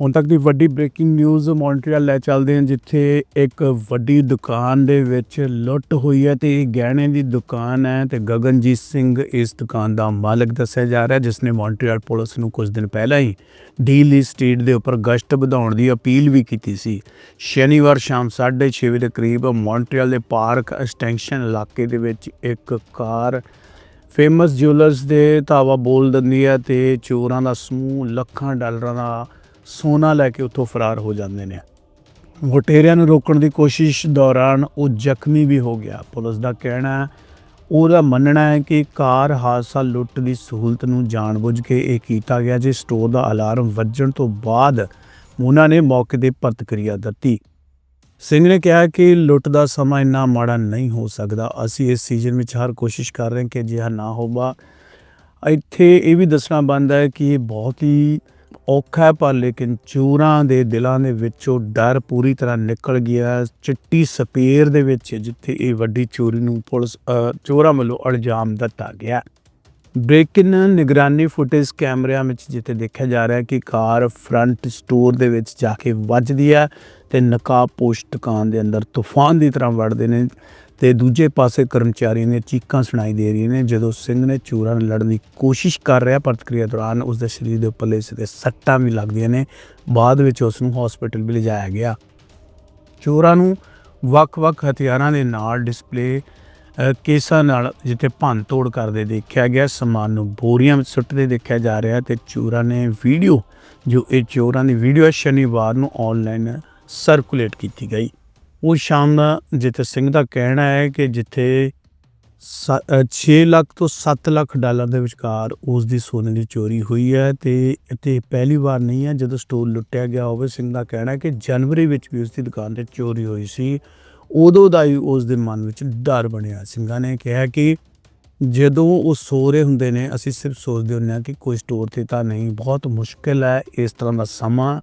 ਹੁਣ ਤੱਕ ਦੀ ਵੱਡੀ ਬ੍ਰੇਕਿੰਗ ਨਿਊਜ਼ ਮੌਂਟਰੀਅਲ ਲੈ ਚੱਲਦੇ ਹਾਂ, ਜਿੱਥੇ ਇੱਕ ਵੱਡੀ ਦੁਕਾਨ ਦੇ ਵਿੱਚ ਲੁੱਟ ਹੋਈ ਹੈ ਤੇ ਇਹ ਗਹਿਣੇ ਦੀ ਦੁਕਾਨ ਹੈ ਤੇ ਗਗਨਜੀਤ ਸਿੰਘ ਇਸ ਦੁਕਾਨ ਦਾ ਮਾਲਕ ਦੱਸਿਆ ਜਾ ਰਿਹਾ, ਜਿਸ ਨੇ ਮੌਂਟਰੀਅਲ ਪੁਲਿਸ ਨੂੰ ਕੁਝ ਦਿਨ ਪਹਿਲਾਂ ਹੀ ਡੀਲੀ ਸਟਰੀਟ ਦੇ ਉੱਪਰ ਗਸ਼ਤ ਵਧਾਉਣ ਦੀ ਅਪੀਲ ਵੀ ਕੀਤੀ ਸੀ। ਸ਼ਨੀਵਾਰ ਸ਼ਾਮ 6:30 ਵਜੇ ਦੇ ਕਰੀਬ ਮੌਂਟਰੀਅਲ ਦੇ ਪਾਰਕ ਐਕਸਟੈਂਸ਼ਨ ਇਲਾਕੇ ਦੇ ਵਿੱਚ ਇੱਕ ਕਾਰ ਫੇਮਸ ਜਿਊਲਰਸ ਦੇ ਧਾਵਾ ਬੋਲ ਦਿੰਦੀ ਹੈ ਤੇ ਚੋਰਾਂ ਦਾ ਸਮੂਹ ਲੱਖਾਂ ਡਾਲਰਾਂ ਦਾ ਸੋਨਾ ਲੈ ਕੇ ਉੱਥੋਂ ਫਰਾਰ ਹੋ ਜਾਂਦੇ ਨੇ। ਵਟੇਰਿਆਂ ਨੂੰ ਰੋਕਣ ਦੀ ਕੋਸ਼ਿਸ਼ ਦੌਰਾਨ ਉਹ ਜ਼ਖਮੀ ਵੀ ਹੋ ਗਿਆ। ਪੁਲਿਸ ਦਾ ਕਹਿਣਾ ਹੈ, ਉਹਦਾ ਮੰਨਣਾ ਹੈ ਕਿ ਕਾਰ ਹਾਦਸਾ ਲੁੱਟ ਦੀ ਸਹੂਲਤ ਨੂੰ ਜਾਣਬੁੱਝ ਕੇ ਇਹ ਕੀਤਾ ਗਿਆ ਜੇ ਸਟੋਰ ਦਾ ਅਲਾਰਮ ਵੱਜਣ ਤੋਂ ਬਾਅਦ ਉਹਨਾਂ ਨੇ ਮੌਕੇ ਤੇ ਪ੍ਰਤੀਕਿਰਿਆ ਦਿੱਤੀ। ਸਿੰਘ ਨੇ ਕਿਹਾ ਕਿ ਲੁੱਟ ਦਾ ਸਮਾਂ ਇੰਨਾ ਮਾੜਾ ਨਹੀਂ ਹੋ ਸਕਦਾ। ਅਸੀਂ ਇਸ ਸੀਜ਼ਨ ਵਿੱਚ ਹਰ ਕੋਸ਼ਿਸ਼ ਕਰ ਰਹੇ ਹਾਂ ਕਿ ਅਜਿਹਾ ਨਾ ਹੋਵਾ। ਇੱਥੇ ਇਹ ਵੀ ਦੱਸਣਾ ਬਣਦਾ ਹੈ ਕਿ ਇਹ ਬਹੁਤ ਹੀ ਔਖਾ ਪਰ ਲੇਕਿਨ ਚੋਰਾਂ ਦੇ ਦਿਲਾਂ ਦੇ ਵਿੱਚੋਂ ਡਰ ਪੂਰੀ ਤਰ੍ਹਾਂ ਨਿਕਲ ਗਿਆ ਚਿੱਟੀ ਸਪੇਰ ਦੇ ਵਿੱਚ ਜਿੱਥੇ ਇਹ ਵੱਡੀ ਚੋਰੀ ਨੂੰ ਪੁਲਿਸ ਚੋਰਾਂ ਵੱਲੋਂ ਇਲਜ਼ਾਮ ਦਿੱਤਾ ਗਿਆ ਬ੍ਰੇਕ ਇਨ ਨਿਗਰਾਨੀ ਫੁਟੇਜ ਕੈਮਰਿਆਂ ਵਿੱਚ ਜਿੱਥੇ ਦੇਖਿਆ ਜਾ ਰਿਹਾ ਕਿ ਕਾਰ ਫਰੰਟ ਸਟੋਰ ਦੇ ਵਿੱਚ ਜਾ ਕੇ ਵੱਜਦੀ ਹੈ ਤੇ ਨਕਾਬਪੋਸ਼ ਦੁਕਾਨ ਦੇ ਅੰਦਰ ਤੂਫਾਨ ਦੀ ਤਰ੍ਹਾਂ ਵੜਦੇ ਨੇ ਤੇ ਦੂਜੇ ਪਾਸੇ ਕਰਮਚਾਰੀਆਂ ਦੀਆਂ ਚੀਕਾਂ ਸੁਣਾਈ ਦੇ ਰਹੀਆਂ ਨੇ, ਜਦੋਂ ਸਿੰਘ ਨੇ ਚੋਰਾਂ ਨਾਲ ਲੜਨ ਦੀ ਕੋਸ਼ਿਸ਼ ਕਰ ਰਿਹਾ, ਪ੍ਰਤੀਕਿਰਿਆ ਦੌਰਾਨ ਉਸ ਦੇ ਸਰੀਰ ਦੇ ਉੱਪਰਲੇ ਹਿੱਸੇ ਤੇ ਸੱਟਾਂ ਵੀ ਲੱਗਦੀਆਂ ਨੇ। ਬਾਅਦ ਵਿੱਚ ਉਸ ਨੂੰ ਹਸਪੀਟਲ ਵੀ ਲਿਜਾਇਆ ਗਿਆ। ਚੋਰਾਂ ਨੂੰ ਵੱਖ-ਵੱਖ ਹਥਿਆਰਾਂ ਦੇ ਨਾਲ ਡਿਸਪਲੇ ਕੇਸਾਂ ਨਾਲ ਜਿੱਥੇ ਭੰਨ ਤੋੜ ਕਰਦੇ ਦੇਖਿਆ ਗਿਆ, ਸਮਾਨ ਨੂੰ ਬੋਰੀਆਂ ਵਿੱਚ ਸੁੱਟਦੇ ਦੇਖਿਆ ਜਾ ਰਿਹਾ ਤੇ ਚੋਰਾਂ ਨੇ ਵੀਡੀਓ, ਜੋ ਇਹ ਚੋਰਾਂ ਦੀ ਵੀਡੀਓ ਹੈ, ਸ਼ਨੀਵਾਰ ਨੂੰ ਆਨਲਾਈਨ ਸਰਕੂਲੇਟ ਕੀਤੀ ਗਈ। ਉਹ ਸ਼ਾਮ ਦਾ ਜਿੱਥੇ ਸਿੰਘ ਦਾ ਕਹਿਣਾ ਹੈ ਕਿ ਜਿੱਥੇ 6 ਲੱਖ ਤੋਂ 7 ਲੱਖ ਡਾਲਰ ਦੇ ਵਿਚਕਾਰ ਉਸ ਦੀ ਸੋਨੇ ਦੀ ਚੋਰੀ ਹੋਈ ਹੈ ਤੇ ਅਤੇ ਪਹਿਲੀ ਵਾਰ ਨਹੀਂ ਹੈ, ਜਦੋਂ ਸਟੋਰ ਲੁੱਟਿਆ ਗਿਆ ਹੋਵੇ, ਸਿੰਘ ਦਾ ਕਹਿਣਾ ਹੈ ਕਿ ਜਨਵਰੀ ਵਿੱਚ ਵੀ ਉਸ ਦੀ ਦੁਕਾਨ ਤੇ ਚੋਰੀ ਹੋਈ ਸੀ। ਉਦੋਂ ਦਾ ਹੀ ਉਸ ਦੇ ਮਨ ਵਿੱਚ ਡਰ ਬਣਿਆ ਸਿੰਘਾਂ ਨੇ ਕਿਹਾ ਕਿ ਜਦੋਂ ਉਹ ਸੋ ਰਹੇ ਹੁੰਦੇ ਨੇ, ਅਸੀਂ ਸਿਰਫ ਸੋਚਦੇ ਹੁੰਦੇ ਹਾਂ ਕਿ ਕੋਈ ਸਟੋਰ ਤੇ ਤਾਂ ਨਹੀਂ, ਬਹੁਤ ਮੁਸ਼ਕਿਲ ਹੈ ਇਸ ਤਰ੍ਹਾਂ ਦਾ ਸਮਾਂ।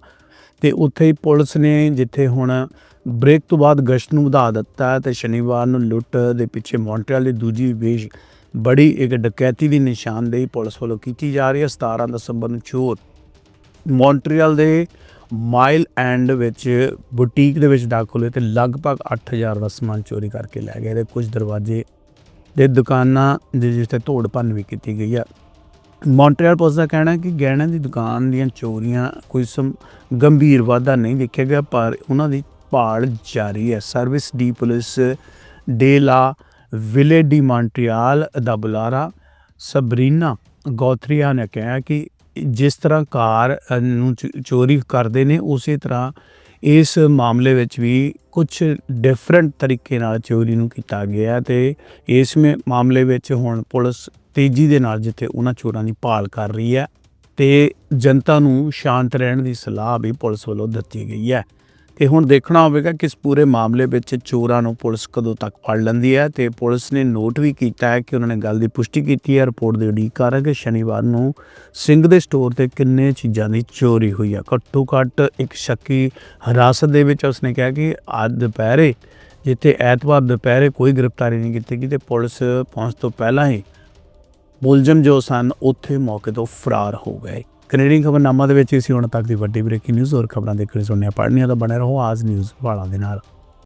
ਤੇ ਉੱਥੇ ਹੀ ਪੁਲਿਸ ਨੇ ਜਿੱਥੇ ਹੁਣ ਬ੍ਰੇਕ ਤੋਂ ਬਾਅਦ ਗਸ਼ਤ ਨੂੰ ਵਧਾ ਦਿੱਤਾ ਹੈ ਤੇ ਸ਼ਨੀਵਾਰ ਨੂੰ ਲੁੱਟ ਦੇ ਪਿੱਛੇ ਮੌਂਟਰੀਅਲ ਦੀ ਦੂਜੀ ਵੇਸ਼ ਬੜੀ ਇੱਕ ਡਕੈਤੀ ਦੀ ਨਿਸ਼ਾਨਦੇਹੀ ਪੁਲਿਸ ਵੱਲੋਂ ਕੀਤੀ ਜਾ ਰਹੀ ਹੈ। 17 ਦਸੰਬਰ ਨੂੰ ਚੋਰ ਮੌਂਟਰੀਅਲ ਦੇ ਮਾਈਲ ਐਂਡ ਵਿੱਚ ਬੁਟੀਕ ਦੇ ਵਿੱਚ ਦਾਖਲ ਹੋਏ ਤੇ ਲਗਭਗ 8000 ਦਾ ਸਮਾਨ ਚੋਰੀ ਕਰਕੇ ਲੈ ਗਏ ਤੇ ਕੁਝ ਦਰਵਾਜ਼ੇ ਦੇ ਦੁਕਾਨਾਂ ਦੇ ਜਿੱਥੇ ਤੋੜ ਭੰਨ ਵੀ ਕੀਤੀ ਗਈ ਆ। ਮੌਂਟਰੀਅਲ ਪੁਲਿਸ ਦਾ ਕਹਿਣਾ ਹੈ ਕਿ ਗਹਿਣਿਆਂ ਦੀ ਦੁਕਾਨ ਦੀਆਂ ਚੋਰੀਆਂ ਕੋਈ ਸਮ, ਗੰਭੀਰ ਵਾਧਾ ਨਹੀਂ ਦੇਖਿਆ ਗਿਆ, ਪਰ ਉਹਨਾਂ ਦੀ ਭਾਲ ਜਾਰੀ ਹੈ। ਸਰਵਿਸ ਡੀ ਪੁਲਿਸ ਡੇ ਲਾ ਵਿਲੇ ਡੀ ਮੌਂਟਰੀਅਲ ਦਾ ਬੁਲਾਰਾ ਸਬਰੀਨਾ ਗੌਥਰੀਆ ਨੇ ਕਿਹਾ ਕਿ ਜਿਸ ਤਰ੍ਹਾਂ ਕਾਰ ਨੂੰ ਚੋਰੀ ਕਰਦੇ ਨੇ, ਉਸੇ ਤਰ੍ਹਾਂ ਇਸ ਮਾਮਲੇ ਵਿੱਚ ਵੀ ਕੁਝ ਡਿਫਰੈਂਟ ਤਰੀਕੇ ਨਾਲ ਚੋਰੀ ਨੂੰ ਕੀਤਾ ਗਿਆ ਤੇ ਇਸ ਮੇ- ਮਾਮਲੇ ਵਿੱਚ ਹੁਣ ਪੁਲਿਸ ਤੇਜ਼ੀ ਦੇ ਨਾਲ ਜਿੱਥੇ ਉਹਨਾਂ ਚੋਰਾਂ ਦੀ ਭਾਲ ਕਰ ਰਹੀ ਹੈ ਤੇ ਜਨਤਾ ਨੂੰ ਸ਼ਾਂਤ ਰਹਿਣ ਦੀ ਸਲਾਹ ਵੀ ਪੁਲਿਸ ਵੱਲੋਂ ਦਿੱਤੀ ਗਈ ਹੈ। ਤੇ ਹੁਣ ਦੇਖਣਾ ਹੋਵੇਗਾ ਕਿ ਇਸ ਪੂਰੇ ਮਾਮਲੇ ਵਿੱਚ ਚੋਰਾਂ ਨੂੰ ਪੁਲਿਸ ਕਦੋਂ ਤੱਕ ਫੜ ਲੈਂਦੀ ਹੈ ਤੇ ਪੁਲਿਸ ਨੇ ਨੋਟ ਵੀ ਕੀਤਾ ਹੈ ਕਿ ਉਹਨਾਂ ਨੇ ਗੱਲ ਦੀ ਪੁਸ਼ਟੀ ਕੀਤੀ ਹੈ। ਰਿਪੋਰਟ ਦੇ ਉਡੀਕ ਕਰ ਕਿ ਸ਼ਨੀਵਾਰ ਨੂੰ ਸਿੰਘ ਦੇ ਸਟੋਰ ਤੇ ਕਿੰਨੇ ਚੀਜ਼ਾਂ ਦੀ ਚੋਰੀ ਹੋਈ ਹੈ। ਘੱਟੋ ਘੱਟ ਇੱਕ ਸ਼ੱਕੀ ਹਿਰਾਸਤ ਦੇ ਵਿੱਚ ਉਸਨੇ ਕਿਹਾ ਕਿ ਅੱਜ ਦੁਪਹਿਰੇ, ਜਿੱਥੇ ਐਤਵਾਰ ਦੁਪਹਿਰੇ ਕੋਈ ਗ੍ਰਿਫਤਾਰੀ ਨਹੀਂ ਕੀਤੀ ਗਈ ਤੇ ਪੁਲਿਸ ਪਹੁੰਚ ਤੋਂ ਪਹਿਲਾਂ ਹੀ ਮੁਲਜ਼ਮ ਜੋ ਸਨ, ਉੱਥੇ ਮੌਕੇ ਤੋਂ ਫਰਾਰ ਹੋ ਗਏ। ਕੈਨੇਡੀਅਨ ਖਬਰਨਾਮਾ ਦੇ ਵਿੱਚ ਅਸੀਂ ਹੁਣ ਤੱਕ ਦੀ ਵੱਡੀ ਬ੍ਰੇਕਿੰਗ ਨਿਊਜ਼, ਹੋਰ ਖਬਰਾਂ ਦੇਖਣ ਸੁਣਨੀਆਂ ਪੜ੍ਹਨੀਆਂ ਤਾਂ ਬਣੇ ਰਹੋ ਆਜ ਨਿਊਜ਼ ਵਾਲਾ ਦੇ ਨਾਲ।